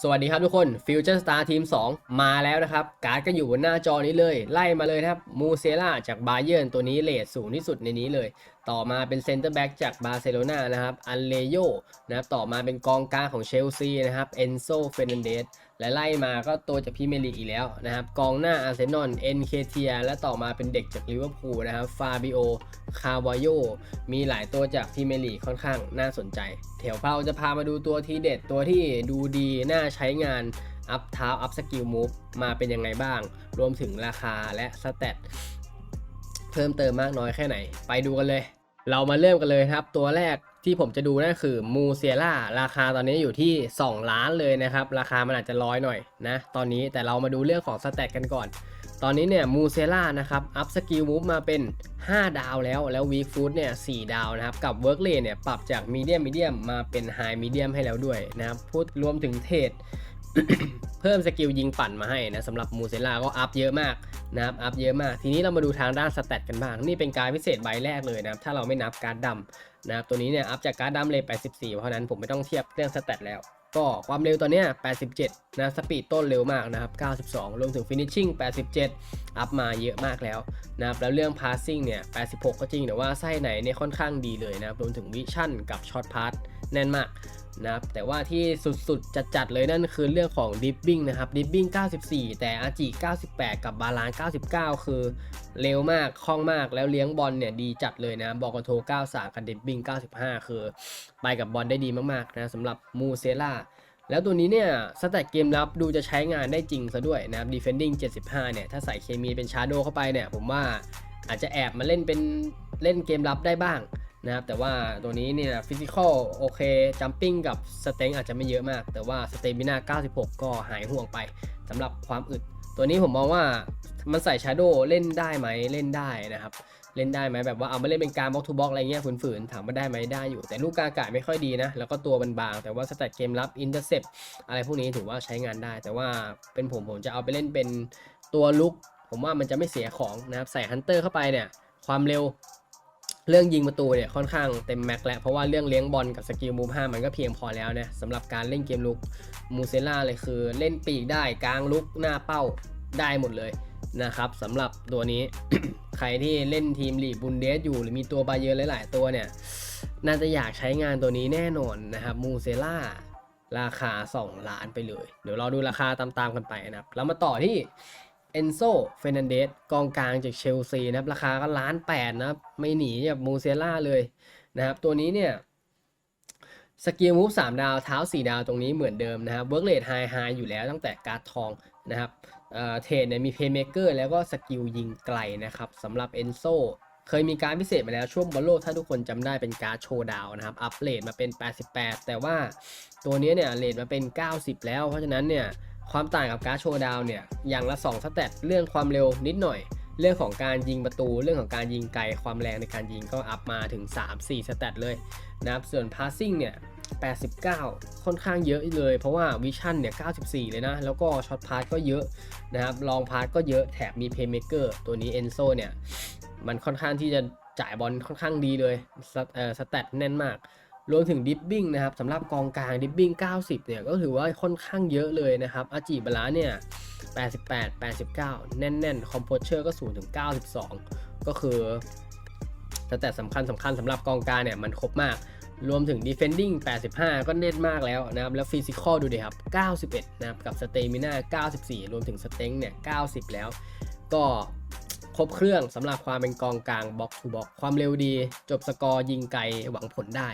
สวัสดีครับทุกคน Future Star Team 2 มาแล้วนะครับ การ์ดก็อยู่บนหน้าจอนี้เลย ไล่มาเลยนะครับมูเซล่าจากบาเยิร์นตัวนี้เลทสูงที่สุดในนี้เลยต่อมาเป็นเซนเตอร์แบ็กจากบาร์เซโลนานะครับอันเลโยนะครับต่อมาเป็นกองกลางของเชลซีนะครับเอนโซเฟรนันเดสและไล่มาก็ตัวจากพรีเมลีอีกแล้วนะครับกองหน้าอาร์เซนอลเอ็นเคเทียและต่อมาเป็นเด็กจากลิเวอร์พูลนะครับฟาบิโอคาวาโยมีหลายตัวจากพรีเมลีค่อนข้างน่าสนใจเดี๋ยวเราจะพามาดูตัวทีเด็ดตัวที่ดูดีน่าใช้งานอัพเท้าอัพสกิลมูฟมาเป็นยังไงบ้าง รวมถึงราคาและสเตต เพิ่มเติมมากน้อยแค่ไหน ไปดูกันเลย เรามาเริ่มกันเลยครับ ตัวแรกที่ผมจะดูนั่นคือมูเซียล่าราคาตอนนี้อยู่ที่ 2 ล้านเลยนะครับ ราคามันอาจจะร้อยหน่อยนะตอนนี้แต่เรามาดูเรื่องของสเตตกันก่อน ตอนนี้เนี่ยมูเซล่านะครับอัพสกิลมูฟมาเป็น 5 ดาวแล้วแล้ววีฟูดเนี่ยสดาวนะครับ กับเวิร์กเลนเนี่ยปรับจากมีเดียมมีเดียมมาเป็นไฮมีเดียมให้แล้วด้วยนะครับพูดรวมถึงเทรด เพิ่มสกิลยิงปั่นมาให้นะสำหรับมูเซล่าก็อัพเยอะมากนะครับอัพเยอะมาก ทีนี้เรามาดูทางด้านสเตตกันบ้าง นี่เป็นการพิเศษใบแรกเลยนะครับถ้าเราไม่นับการ์ดดำนะครับตัวนี้เนี่ยอัพจากการ์ดดำเลย 84 เพราะนั้นผมไม่ต้องเทียบเรื่องสเตตแล้ว ก็ความเร็วตอนนี้87 นะสปีดต้นเร็วมากนะครับ 92 รวมถึงฟินิชชิ่ง87 อัพมาเยอะมากแล้วนะครับแล้วเรื่องพาสซิ่งเนี่ย 86 ก็จริงแต่ว่าไส้ไหนเนี่ยค่อนข้างดีเลยนะครับรวมถึงวิชั่นกับช็อตพาสแน่นมาก นะครับแต่ว่าที่สุดๆจัดๆเลยนั่นคือเรื่องของดิฟบิ้งนะครับดิฟบิ้ง94 แต่อาจิ98 กับบาลาน99 คือเร็วมากคล่องมากแล้วเลี้ยงบอลเนี่ยดีจัดเลยนะบอกโท93 กับดิฟบิ้ง95 คือ ไปกับบอลได้ดีมากๆนะสำหรับมูเซล่าแล้วตัวนี้เนี่ยสแตทเกมรับดูจะใช้งานได้จริงซะด้วยนะครับ defending 75 เนี่ย ถ้าใส่เคมีเป็นชาร์โดเข้าไปเนี่ย ผมว่าอาจจะแอบมาเล่นเป็นเล่นเกมรับได้บ้าง นะครับแต่ว่าตัวนี้เนี่ยฟิสิกอลโอเคจัมปิ้งกับสเต็งอาจจะไม่เยอะมาก แต่ว่าสเตมินา96 ก็หายห่วงไปสำหรับความอึด ตัวนี้ผมมองว่ามันใส่ชาร์โดเล่นได้ไหมเล่นได้นะครับเล่นได้ไหมแบบว่าเอามาเล่นเป็นการบล็อกทูบล็อกอะไรเงี้ยฝืนๆถามว่าได้ไหมได้อยู่ แต่ลูกกากาศไม่ค่อยดีนะ แล้วก็ตัวบางๆแต่ว่าสแตทเกมรับอินเตอร์เซปอะไรพวกนี้ถือว่าใช้งานได้ แต่ว่าเป็นผมผมจะเอาไปเล่นเป็นตัวลุก ผมว่ามันจะไม่เสียของนะครับใส่ฮันเตอร์เข้าไปเนี่ยความเร็ว เรื่องยิงประตูเนี่ยค่อนข้างเต็มแม็กแล้ว เพราะว่าเรื่องเลี้ยงบอลกับสกิลมูฟ5มันก็เพียงพอแล้วนะสำหรับการเล่นเกมลุกมูเซล่าเลยคือเล่นปีกได้กลางลุกหน้าเป้าได้หมดเลยนะครับสำหรับตัวนี้ ใครที่เล่นทีมลีบุนเดสอยู่หรือมีตัวบาเยอร์หลายๆ ตัวเนี่ย น่าจะอยากใช้งานตัวนี้แน่นอนนะครับมูเซล่าราคา 2 ล้านไปเลย เดี๋ยวเราดูราคาตามๆกันไปนะครับแล้วมาต่อที่ เอนโซเฟนันเดสกองกลางจากเชลซีนะครับ ราคาก็ล้านแปดนะครับ ไม่หนีจากมูเซล่าเลยนะครับ ตัวนี้เนี่ยสกิลมูฟสามดาวเท้า4ดาวตรงนี้เหมือนเดิมนะครับเวิร์กเลทไฮไฮอยู่แล้วตั้งแต่การ์ดทองนะครับเอ่อเทรดเนี่ยมีเพย์เมเกอร์แล้วก็สกิลยิงไกลนะครับสำหรับเอนโซเคยมีการพิเศษมาแล้วช่วงบอลโลกถ้าทุกคนจำได้เป็นการ์ดโชว์ดาวนะครับ อัปเกรดมาเป็น 88 แต่ว่าตัวนี้เนี่ยเลทมาเป็น 90 แล้วเพราะฉะนั้นเนี่ย ความต่างกับการ์ดโชว์ดาวเนี่ยอย่างละ2สเตตเรื่องความเร็วนิดหน่อย เรื่องของการยิงประตู เรื่องของการยิงไกลความแรงในการยิงก็อัพมาถึง 3-4 สเตตเลยนะครับส่วน passing เนี่ย89 ค่อนข้างเยอะเลย เพราะว่าวิชั่นเนี่ย 94 เลยนะ แล้วก็ช็อตพาสก็เยอะนะครับลองพาสก็เยอะแถบมีเพย์เมเกอร์ตัวนี้เอนโซเนี่ย มันค่อนข้างที่จะจ่ายบอลค่อนข้างดีเลยสเอ่อสแตทแน่นมาก รวมถึงดิฟบิ้งนะครับสำหรับกองกลางดิฟบิ้ง90 เนี่ยก็ถือว่าค่อนข้างเยอะเลยนะครับอาจิบาลาเนี่ย88 89 แน่นๆคอมโพเชอร์ก็สูงถึง92 ก็คือแต่แต่สำคัญสำคัญสำหรับกองกลางเนี่ยมันครบมากรวมถึง defending 85 ก็เน้นมากแล้วนะครับ แล้ว physical ดูดิครับ 91 นะครับ กับ stamina 94 รวมถึง strength เนี่ย 90 แล้ว ก็ครบเครื่องสำหรับความเป็นกองกลาง box to box ความเร็วดี จบสกอร์ยิงไกลหวังผลได้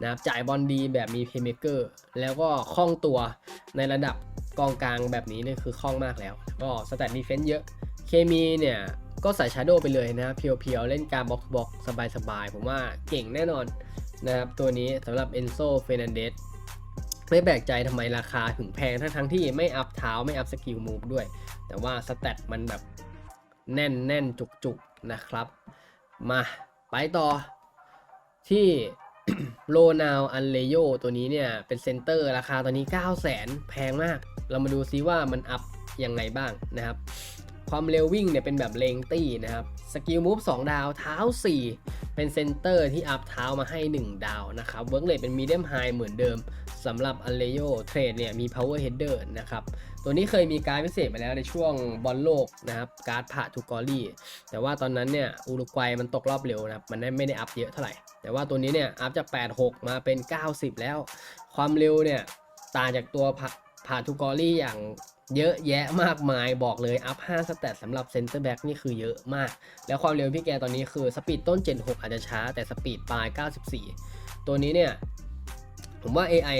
นะครับจ่ายบอลดีแบบมี playmaker แล้วก็คล่องตัวในระดับกองกลางแบบนี้เนี่ยคือคล่องมากแล้ว ก็ stat defense เยอะ เคมีเนี่ยก็ใส่ shadow ไปเลยนะเพียวๆ เล่นการ box to box สบายๆ ผมว่าเก่งแน่นอนนะครับ ตัวนี้สำหรับ Enzo Fernandez ไม่แปลกใจทำไมราคาถึงแพงทั้งทั้งที่ไม่อัพเท้าไม่อัพสกิลมูฟด้วย แต่ว่าสเตตมันแบบแน่นแน่นจุกจุกๆ นะครับ มาไปต่อที่ โลนาวอันเลโยตัวนี้เนี่ย เป็นเซนเตอร์ราคาตอนนี้ 9 0 0 0 0 0 แพงมาก เรามาดูซิว่ามันอัพยังไงบ้างนะครับ ความเร็ววิ่งเนี่ยเป็นแบบเลงตี้นะครับ สกิลมูฟ2ดาวเท้า 4 เป็นเซนเตอร์ที่อัพเท้ามาให้ 1 ดาวนะครับ เวิร์กเลทเป็นมีเดียมไฮเหมือนเดิมสำหรับอัลเลโยเทรดเนี่ยมี power header นะครับ ตัวนี้เคยมีการพิเศษมาแล้วในช่วงบอลโลกนะครับ การ์ดผ่าทูกอรี่ แต่ว่าตอนนั้นเนี่ยอุรุกวัยมันตกรอบเร็วนะครับ มันไม่ได้อัพเยอะเท่าไหร่ แต่ว่าตัวนี้เนี่ยอัพจาก 86 มาเป็น 90 แล้ว ความเร็วเนี่ยต่างจากตัวผ่าผ่าทูกอรี่อย่าง เยอะแยะมากมายบอกเลย อัพ 5สเตตสำหรับเซนเตอร์แบ็กนี่คือเยอะมาก แล้วความเร็วพี่แกตอนนี้คือสปีดต้น Gen 6 อาจจะช้า แต่สปีดปลาย 94 ตัวนี้เนี่ย ผมว่า AI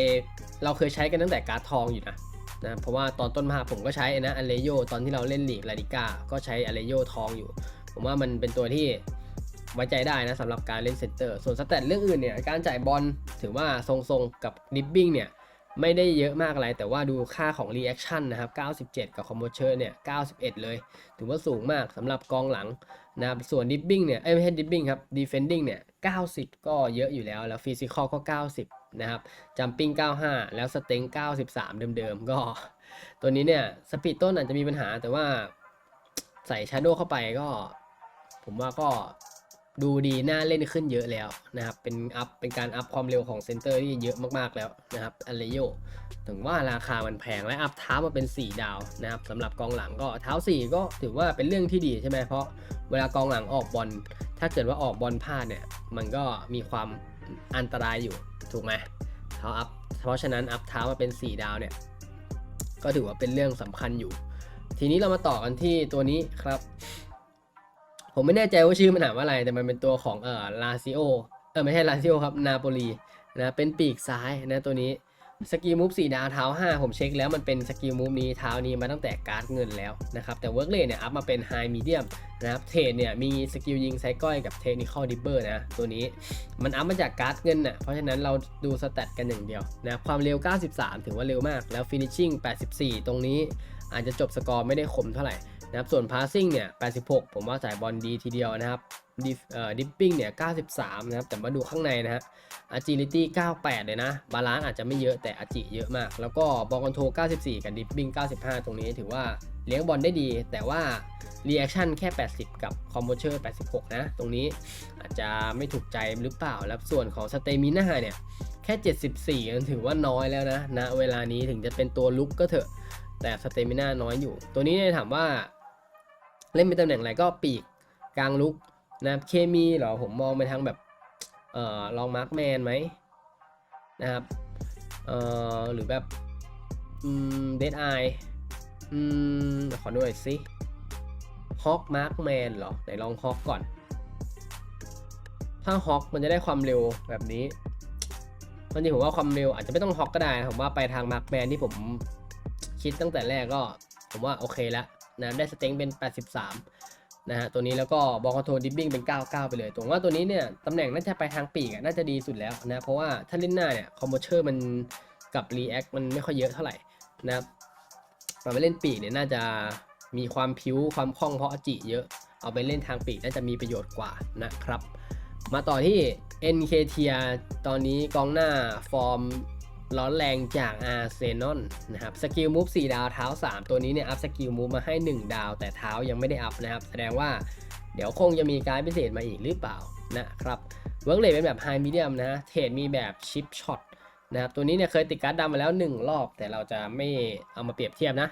เราเคยใช้กันตั้งแต่การ์ดทองอยู่นะนะ เพราะว่าตอนต้นมาผมก็ใช้นะอเลโยตอนที่เราเล่นลีกลาดิก้าก็ใช้อเลโยทองอยู่ ผมว่ามันเป็นตัวที่ไว้ใจได้นะสำหรับการเล่นเซนเตอร์ ส่วนสเตตเรื่องอื่นเนี่ยการจ่ายบอลถือว่าทรงๆกับดิบบิ้งเนี่ย ไม่ได้เยอะมากอะไร แต่ว่าดูค่าของ reaction นะครับ 97 กับ composure เนี่ย 91 เลย ถือว่าสูงมากสำหรับกองหลังนะครับ ส่วน dipping เนี่ยเอ้ยไม่ใช่ dipping ครับ defending เนี่ย 90 ก็เยอะอยู่แล้ว แล้ว physical ก็ 90 นะครับ jumping 95 แล้ว s t e n g 93 เดิมๆ ก็ ตัวนี้เนี่ยสปีดต้นอาจจะมีปัญหา แต่ว่าใส่ shadow เข้าไปก็ ผมว่าก็ ดูดีน่าเล่นขึ้นเยอะแล้วนะครับ เป็นอัพ เป็นการอัพความเร็วของเซนเตอร์ที่เยอะมากๆแล้วนะครับอเลโยถึงว่าราคามันแพงและอัพเท้ามาเป็น 4 ดาวนะครับสำหรับกองหลังก็เท้า 4 ก็ถือว่าเป็นเรื่องที่ดีใช่ไหมเพราะเวลากองหลังออกบอล ถ้าเกิดว่าออกบอลพลาดเนี่ย มันก็มีความอันตรายอยู่ถูกไหมเท้าอัพ เพราะฉะนั้นอัพเท้ามาเป็น 4 ดาวเนี่ย ก็ถือว่าเป็นเรื่องสำคัญอยู่ ทีนี้เรามาต่อกันที่ตัวนี้ครับ ผมไม่แน่ใจว่าชื่อมันอ่านว่าอะไร แต่มันเป็นตัวของเอ่อลาซิโอเออไม่ใช่ลาซิโอครับนาโปลีนะเป็นปีกซ้ายนะตัวนี้สกิลมูฟ4ดาวเท้า 5 ผมเช็คแล้วมันเป็นสกิลมูฟนี้เท้านี้มาตั้งแต่การ์ดเงินแล้วนะครับ แต่เวิร์กเลนเนี่ยอัพมาเป็นไฮมีเดียมนะครับเทรดเนี่ยมีสกิลยิงไซก้อยกับเทคนิคอลดิเบอร์นะตัวนี้มันอัพมาจากการ์ดเงินน่ะเพราะฉะนั้นเราดูสแตทกันอย่างเดียวนะความเร็ว 93 ถือว่าเร็วมากแล้วฟินิชชิ่ง84 ตรงนี้อาจจะจบสกอร์ไม่ได้คมเท่าไหร่ นะครับส่วน passing เนี่ย 86 ผมว่าจ่ายบอลดีทีเดียวนะครับ Dif เอ่อ dipping เนี่ย 93 นะครับ แต่มาดูข้างในนะฮะ agility 98 เลยนะ บาลานซ์อาจจะไม่เยอะแต่ agi เยอะมาก แล้วก็ ball control 94 กับ dipping 95 ตรงนี้ถือว่าเลี้ยงบอลได้ดี แต่ว่า reaction แค่ 80 กับ composure 86 นะ ตรงนี้อาจจะไม่ถูกใจหรือเปล่า แล้วส่วนของ stamina เนี่ย แค่ 74มันถือว่าน้อยแล้วนะณเวลานี้ถึงจะเป็นตัวลุกก็เถอะ แต่สเตมิน่าน้อยอยู่ ตัวนี้เนี่ยถามว่า เล่นเป็นตำแหน่งอะไรก็ปีกกลางลุกนะครับเคมีเหรอผมมองไปทางแบบเอ่อลองมาร์คแมนไหมนะครับเอ่อหรือแบบอืมเดดไออืมขอดูหน่อยสิฮอกมาร์คแมนเหรอไหนลองฮอกก่อน ถ้าฮอกมันจะได้ความเร็วแบบนี้ตอนจริงผมว่าความเร็วอาจจะไม่ต้องฮอกก็ได้ ผมว่าไปทางมาร์คแมนที่ผมคิดตั้งแต่แรกก็ ผมว่าโอเคแล้ว นะได้สเต็งเป็น 83 นะฮะตัวนี้แล้วก็บอลคอนโทรลดิบบิ้งเป็น 99 ไปเลยผมว่าตัวนี้เนี่ยตำแหน่งน่าจะไปทางปีกน่าจะดีสุดแล้วนะเพราะว่าถ้าเล่นหน้าเนี่ยคอมโบเชอร์มันกับรีแอคมันไม่ค่อยเยอะเท่าไหร่นะครับเราไปเล่นปีกเนี่ยน่าจะมีความพิ้วความคล่องเพราะอจิเยอะ เอาไปเล่นทางปีกน่าจะมีประโยชน์กว่านะครับ มาต่อที่ NK t i a ตอนนี้กองหน้าฟอร์ม ร้อนแรงจากอาร์เซนอลนะครับสกิลมูฟ4ดาวเท้า 3 ตัวนี้เนี่ยอัพสกิลมูฟมาให้ 1 ดาว แต่เท้ายังไม่ได้อัพนะครับ แสดงว่าเดี๋ยวคงจะมีการพิเศษมาอีกหรือเปล่านะครับเวิร์กเลเป็นแบบไฮมีเดียมนะเทรดมีแบบชิปช็อตนะครับตัวนี้เนี่ยเคยติดการ์ดดำมาแล้ว 1 รอบ แต่เราจะไม่เอามาเปรียบเทียบนะ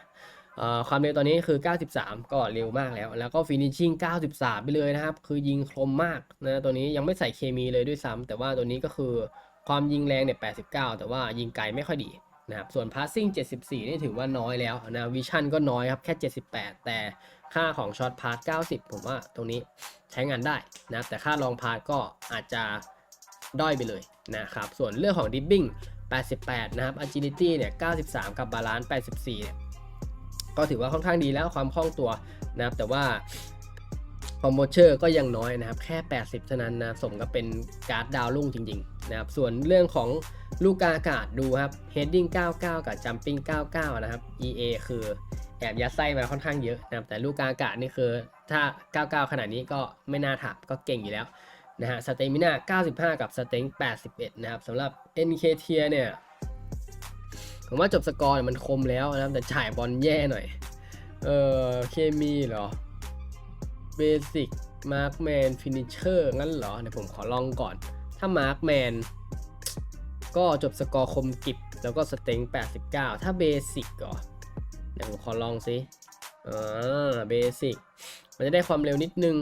ความเร็วตอนนี้คือ 93 ก็เร็วมากแล้ว แล้วก็ฟินิชชิ่ง 93 ไปเลยนะครับ คือยิงคมมากนะตัวนี้ยังไม่ใส่เคมีเลยด้วยซ้ำแต่ว่าตัวนี้ก็คือ ความยิงแรงเนี่ย 89 แต่ว่ายิงไกลไม่ค่อยดีนะครับ ส่วน passing 74 นี่ถือว่าน้อยแล้วนะวิชั่นก็น้อยครับ แค่ 78 แต่ค่าของช็อตพาส90 ผมว่าตรงนี้ใช้งานได้นะ แต่ค่าลองพาสก็อาจจะด้อยไปเลยนะครับ ส่วนเรื่องของ dribbling 88 นะครับ agility เนี่ย 93 กับ balance 84 เนี่ย ก็ถือว่าค่อนข้างดีแล้วความคล่องตัวนะครับ แต่ว่า คอมโบเชอร์ก็ยังน้อยนะครับ แค่ 80เท่านั้นนะสมกับเป็นการ์ดดาวรุ่งจริงๆนะครับส่วนเรื่องของลูกกาอากาศดูครับ heading 99 กับ jumping 99 นะครับ EA คือแอบยัดไส้มาค่อนข้างเยอะนะครับแต่ลูกกาอากาศนี่คือถ้า 99 ขนาดนี้ก็ไม่น่าถามก็เก่งอยู่แล้วนะฮะสเตมิน่า95 กับสเต็ง81 นะครับสำหรับ NK t i e r เนี่ยผมว่าจบสกอร์มันคมแล้วนะครับแต่จ่ายบอลแย่หน่อย เอ่อเคมีเหรอ เบสิกมาร์คแมนฟินิชเชอร์งั้นเหรอเดี๋ยวผมขอลองก่อน ถ้ามาร์คแมนก็จบสกอร์คมกิบแล้วก็สเต็ง 89 ถ้าเบสิกเหรอเดี๋ยวผมขอลองสิอ่าเบสิกมันจะได้ความเร็วนิดนึง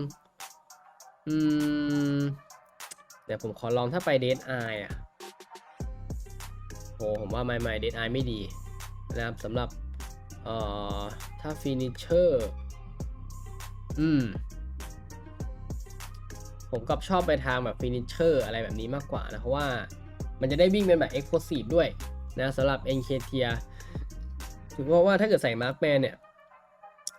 อืม เดี๋ยวผมขอลองถ้าไปเดนไออะโหผมว่าไม่ไม่เดนไอไม่ดีนะครับสำหรับเอ่อถ้าฟินิชเชอร์ อืม ผมกับชอบไปทางแบบฟินิชเชอร์อะไรแบบนี้มากกว่านะ เพราะว่ามันจะได้วิ่งเป็นแบบ e x p l o s i v e ด้วยนะสำหรับ NK t i e r ถือว่าว่าถ้าเกิดใส่มาร์คแมนเนี่ย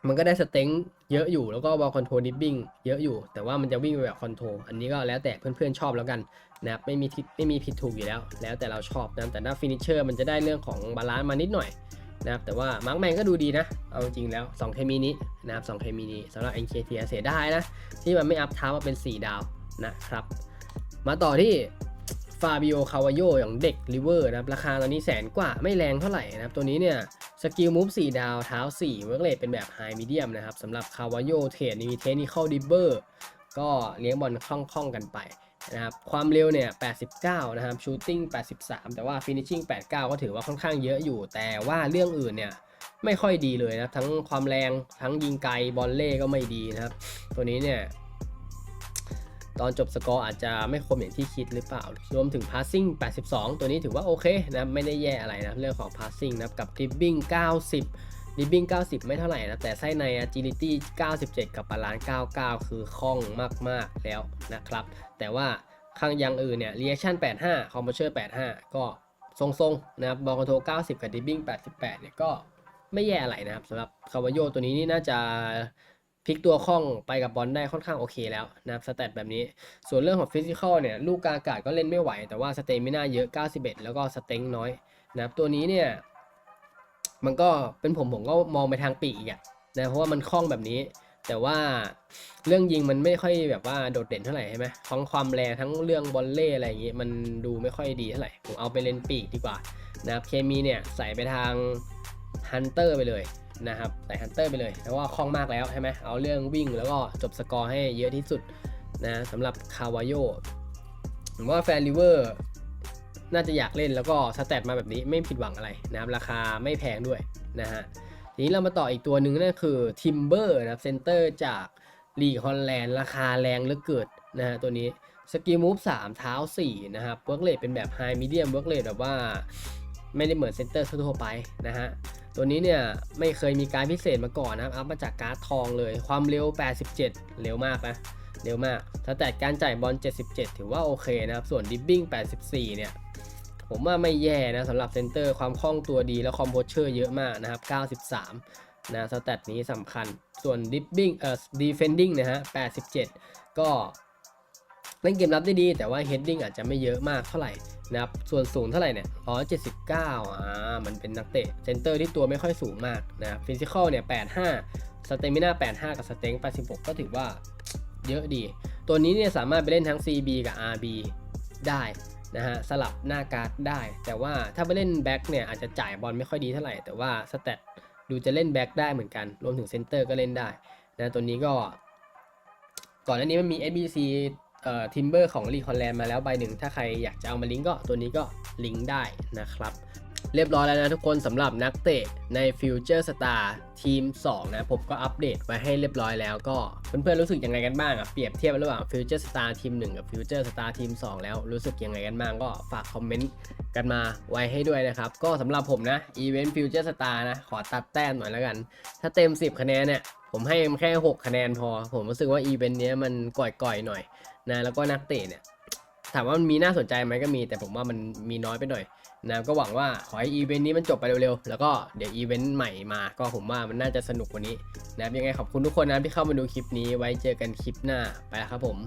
มันก็ได้สเต็งเยอะอยู่แล้วก็บอลคอนโทรลดิฟวิ่งเยอะอยู่ แต่ว่ามันจะวิ่งไปแบบคอนโทรลอันนี้ก็แล้วแต่เพื่อนๆชอบแล้วกันนะครับไม่มีไม่มีผิดถูกอยู่แล้ว แล้วแต่เราชอบนะแต่ถ้าฟินิชเชอร์มันจะได้เรื่องของบาลานซ์มานิดหน่อย นะครับแต่ว่ามาร์คแมนก็ดูดีนะ เอาจริงแล้ว 2 เคมีนี้นะครับ2เคมีนี้สำหรับ NKT เสียดายนะ ที่มันไม่อัพเท้ามาเป็น 4 ดาวนะครับ มาต่อที่ฟาบิโอคาวาโยอย่างเด็กริเวอร์นะครับ ราคาตอนนี้แสนกว่าไม่แรงเท่าไหร่นะครับ ตัวนี้เนี่ยสกิลมูฟ4ดาวเท้า4เวิร์กเลทเป็นแบบไฮมีเดียมนะครับสำหรับคาวาโยเทรดมีเทคนิคอลดิเบอร์ก็เลี้ยงบอลคล่องๆกันไป นะครับความเร็วเนี่ย 89 นะครับชูตติ้ง83 แต่ว่าฟินิชชิ่ง89 ก็ถือว่าค่อนข้างเยอะอยู่ แต่ว่าเรื่องอื่นเนี่ยไม่ค่อยดีเลยนะทั้งความแรงทั้งยิงไกลบอลเล่ก็ไม่ดีนะครับ ตัวนี้เนี่ย ตอนจบสกอร์อาจจะไม่คมอย่างที่คิดหรือเปล่า รวมถึง passing 82 ตัวนี้ถือว่าโอเคนะไม่ได้แย่อะไรนะเรื่องของ passing นะครับกับ dribbling 90 dribbling 90 ไม่เท่าไหร่นะ แต่ไส้ใน agility 97 กับ balance 99 คือคล่องมาก ๆ แล้วนะครับ แต่ว่าข้างยังอื่นเนี่ย reaction 85 composure 85 ก็ทรงๆ นะครับ ball control 90 กับ dribbling 88 เนี่ยก็ไม่แย่อะไรนะครับสำหรับคาวาโยตัวนี้นี่น่าจะพลิกตัวคล่องไปกับบอลได้ค่อนข้างโอเคแล้วนะครับสเตตแบบนี้ ส่วนเรื่องของฟิสิกอลเนี่ยลูกกางอากาศก็เล่นไม่ไหว แต่ว่าสเตมิน่าเยอะ 91 แล้วก็สเต็งน้อยนะครับตัวนี้เนี่ย มันก็เป็นผมผมก็มองไปทางปีกอีกอะนะเพราะว่ามันคล่องแบบนี้ แต่ว่าเรื่องยิงมันไม่ค่อยแบบว่าโดดเด่นเท่าไหร่ใช่ไหมทั้งความแรงทั้งเรื่องบอลเล่อะไรอย่างงี้มันดูไม่ค่อยดีเท่าไหร่ผมเอาไปเล่นปีกดีกว่านะครับเคมีเนี่ยใส่ไปทางฮันเตอร์ไปเลยนะครับใส่ฮันเตอร์ไปเลยแล้วว่าคล่องมากแล้วใช่ไหมเอาเรื่องวิ่งแล้วก็จบสกอร์ให้เยอะที่สุดนะสำหรับคาวาโยผมว่าแฟนริเวอร์ น่าจะอยากเล่นแล้วก็สแตทมาแบบนี้ไม่ผิดหวังอะไรนะครับราคาไม่แพงด้วยนะฮะทีนี้เรามาต่ออีกตัวหนึ่งนั่นคือ Timber นะครับเซนเตอร์จากลีฮอลแลนด์ราคาแรงเหลือเกินนะฮะตัวนี้สกิลมูฟ3เท้า 4 นะครับเวิร์กเลทเป็นแบบไฮมีเดียมเวิร์กเลทแบบว่าไม่ได้เหมือนเซนเตอร์ทั่วไปนะฮะตัวนี้เนี่ยไม่เคยมีการพิเศษมาก่อนนะครับอัพมาจากการ์ดทองเลยความเร็ว 87 เร็วมากนะ เร็วมากถ้าแต่การจ่ายบอล 77 ถือว่าโอเคนะครับ ส่วนดิบบิ้ง 84 เนี่ย ผมว่าไม่แย่นะสำหรับเซนเตอร์ความคล่องตัวดีแล้วคอมโพเชอร์เยอะมากนะครับ 93 นะสแตทนี้สำคัญ ส่วนดิบบิ้งเอ่อดีเฟนดิ้งนะฮะ 87 ก็เล่นเกมรับได้ดี แต่ว่าเฮดดิ้งอาจจะไม่เยอะมากเท่าไหร่นะครับ ส่วนสูงเท่าไหร่เนี่ยอ๋อ79 อ่า มันเป็นนักเตะเซนเตอร์ที่ตัวไม่ค่อยสูงมากนะครับฟิสิกอลเนี่ย 85 สเตมิน่า85 กับสเต็ง86 ก็ถือว่า เยอะดี ตัวนี้เนี่ยสามารถไปเล่นทั้ง CB กับ RB ได้นะฮะสลับหน้าการ์ดได้ แต่ว่าถ้าไปเล่นแบ็กเนี่ยอาจจะจ่ายบอลไม่ค่อยดีเท่าไหร่ แต่ว่าสเตตดูจะเล่นแบ็กได้เหมือนกัน รวมถึงเซนเตอร์ก็เล่นได้นะตัวนี้ก็ ก่อนหน้านี้มันมี SBC เอ่อทิมเบอร์ของรีคอนแลนด์มาแล้วใบหนึ่ง ถ้าใครอยากจะเอามาลิงก์ก็ตัวนี้ก็ลิงก์ได้นะครับ เรียบร้อยแล้วนะทุกคนสำหรับนักเตะใน Future Star ทีม 2 นะ ผมก็อัปเดตไว้ให้เรียบร้อยแล้วก็เพื่อนๆรู้สึกยังไงกันบ้างอะเปรียบเทียบระหว่าง Future Star ทีม 1 กับ Future Star ทีม 2 แล้วรู้สึกยังไงกันบ้างก็ฝากคอมเมนต์กันมาไว้ให้ด้วยนะครับ ก็สำหรับผมนะอีเวนต์ Future Star นะ ขอตัดแต้มหน่อยแล้วกัน ถ้าเต็ม 10 คะแนนเนี่ยผมให้มันแค่ 6 คะแนนพอ ผมรู้สึกว่าอีเวนต์เนี้ยมันก่อยๆหน่อยนะแล้วก็นักเตะเนี่ยถามว่ามันมีน่าสนใจไหมก็มีแต่ผมว่ามันมีน้อยไปหน่อย นะก็หวังว่าขอให้อีเวนต์นี้มันจบไปเร็วๆ แล้วก็เดี๋ยวอีเวนต์ใหม่มา ก็ผมว่ามันน่าจะสนุกกว่านี้นะยังไงขอบคุณทุกคนนะที่เข้ามาดูคลิปนี้ไว้เจอกันคลิปหน้าไปแล้วครับผม